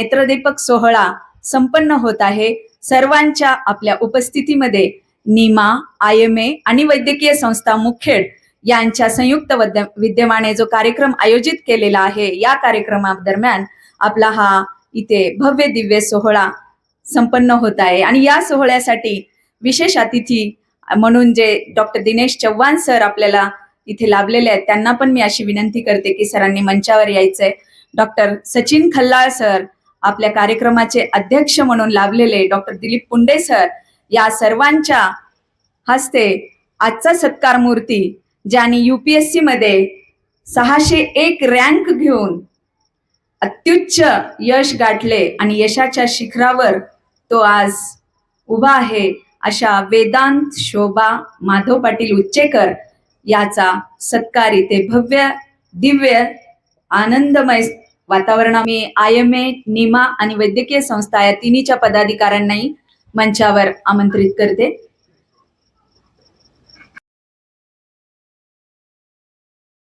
नेत्रदीपक सोहळा संपन्न होत आहे. सर्वांच्या आपल्या उपस्थितीमध्ये नीमा आय एम ए आणि वैद्यकीय संस्था मुखेड यांच्या संयुक्त विद्यमाने जो कार्यक्रम आयोजित केलेला आहे या कार्यक्रमादरम्यान आपला हा इथे भव्य दिव्य सोहळा संपन्न होत आहे. आणि या सोहळ्यासाठी विशेष अतिथी म्हणून जे डॉक्टर दिनेश चव्हाण सर आपल्याला इथे लाभलेले आहेत त्यांना पण मी अशी विनंती करते की सरांनी मंचावर यायचंय. डॉक्टर सचिन खल्लाळ सर आपल्या कार्यक्रमाचे अध्यक्ष म्हणून लाभलेले डॉक्टर दिलीप पुंडे सर या सर्वांच्या हस्ते आजचा सत्कार मूर्ती ज्यांनी युपीएससी मध्ये सहाशे एक रँक घेऊन अत्युच्च यश गाठले आणि यशाच्या शिखरावर तो आज उभा आहे अशा वेदांत शोभा माधव पाटील उच्चेकर याचा सत्कार इथे भव्य दिव्य आनंदमय वातावरण आम्ही आय एम ए निमा आणि वैद्यकीय संस्था या तिन्हीच्या पदाधिकाऱ्यांनाही मंचावर आमंत्रित करते.